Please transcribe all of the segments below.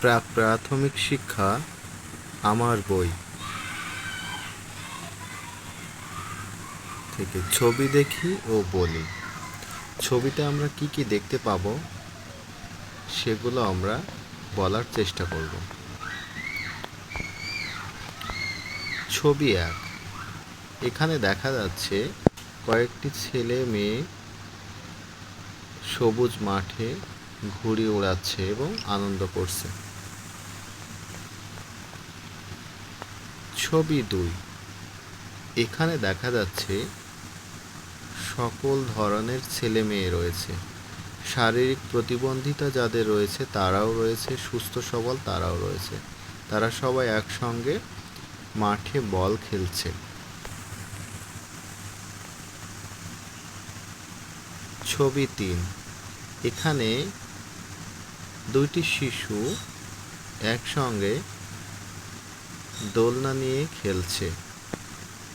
প্রাক প্রাথমিক শিক্ষা আমার বই। থেকে ছবি দেখি ও বলি। ছবিতে আমরা কি কি দেখতে পাবো, সেগুলো আমরা বলার চেষ্টা করব। ছবি এক। এখানে দেখা যাচ্ছে কয়েকটি ছেলে মেয়ে সবুজ মাঠে ঘুড়ি ওড়াচ্ছে এবং আনন্দ করছে। ছবি দুই। এখানে দেখা যাচ্ছে সকল ধরনের ছেলে মেয়ে রয়েছে। শারীরিক প্রতিবন্ধিতা যাদের রয়েছে, তারাও রয়েছে। সুস্থ, সবল তারাও রয়েছে। তারা সবাই একসঙ্গে মাঠে বল খেলছে। ছবি তিন। এখানে দুইটি শিশু একসঙ্গে দোলনা নিয়ে খেলছে।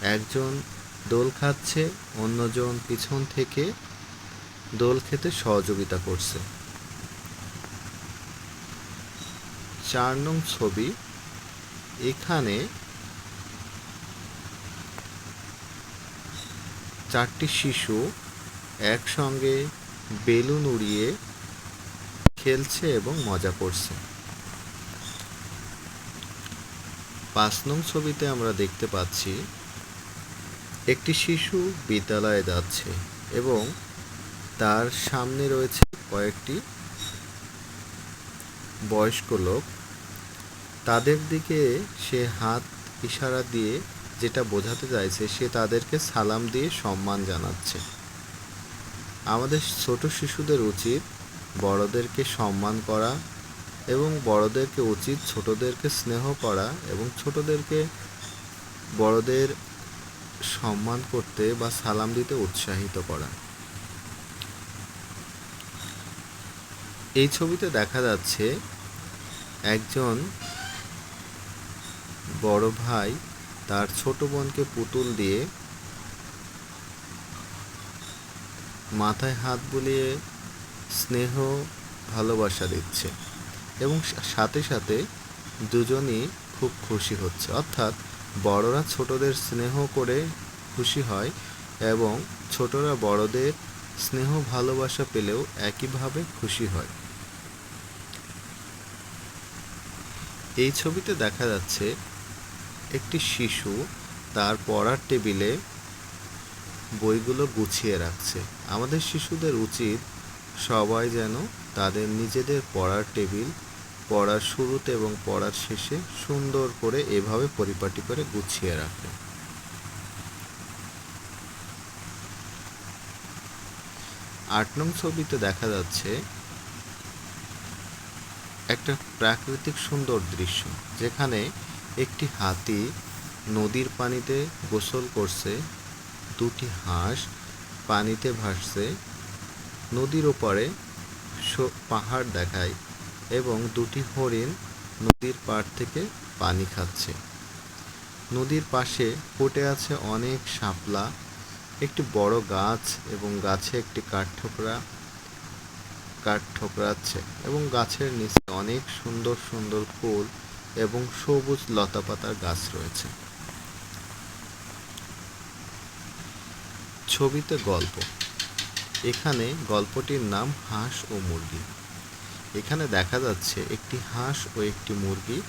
একজন দোল খাচ্ছে, অন্যজন পিছন থেকে দোল খেতে সহযোগিতা করছে। চার নং ছবি, এখানে চারটি শিশু একসঙ্গে বেলুন উড়িয়ে খেলছে এবং মজা করছে। পাঁচ নং ছবিতে আমরা দেখতে পাচ্ছি, একটি শিশু বিদ্যালয়ে যাচ্ছে এবং তার সামনে রয়েছে কয়েকটি বয়স্ক লোক। তাদের দিকে সে হাত ইশারা দিয়ে যেটা বোঝাতে চাইছে, সে তাদেরকে সালাম দিয়ে সম্মান জানাচ্ছে। আমাদের ছোট শিশুদের উচিত বড়দেরকে সম্মান করা এবং বড়দেরকে উচিত ছোটদেরকে স্নেহ করা এবং ছোটদেরকে বড়দের সম্মান করতে বা সালাম দিতে উৎসাহিত করা। এই ছবিতে দেখা যাচ্ছে একজন বড় ভাই তার ছোট বোনকে পুতুল দিয়ে মাথায় হাত বুলিয়ে স্নেহ, ভালোবাসা দিচ্ছে। এবং সাথে সাথে দুজনই খুব খুশি হচ্ছে। অর্থাৎ বড়রা ছোটদের স্নেহ করে খুশি হয় এবং ছোটরা বড়দের স্নেহ ভালোবাসা পেলেও একইভাবে খুশি হয়। এই ছবিতে দেখা যাচ্ছে একটি শিশু তার পড়ার টেবিলে বইগুলো গুছিয়ে রাখছে। আমাদের শিশুদের উচিত সবাই যেন তাদের নিজেদের পড়ার টেবিল, পড়ার শুরুতে এবং পড়ার শেষে সুন্দর করে এভাবে পরিপাটি করে গুছিয়ে রাখে। আট নং ছবিতে দেখা যাচ্ছে একটা প্রাকৃতিক সুন্দর দৃশ্য, যেখানে একটি হাতি নদীর পানিতে গোসল করছে, দুটি হাঁস পানিতে ভাসছে, নদীর ওপারে পাহাড় দেখায় এবং দুটি হরিণ নদীর পাড় থেকে পানি খাচ্ছে। নদীর পাশে ফুটে আছে অনেক শাপলা, একটি বড় গাছ এবং গাছে একটি কাঠঠোকরা কাঠ ঠোকরাচ্ছে এবং গাছের নিচে অনেক সুন্দর সুন্দর ফুল এবং সবুজ লতাপাতার গাছ রয়েছে। ছবিতে গল্প। এখানে গল্পটির নাম হাঁস ও মুরগি। এখানে দেখা যাচ্ছে একটি হাঁস ও একটি মুরগি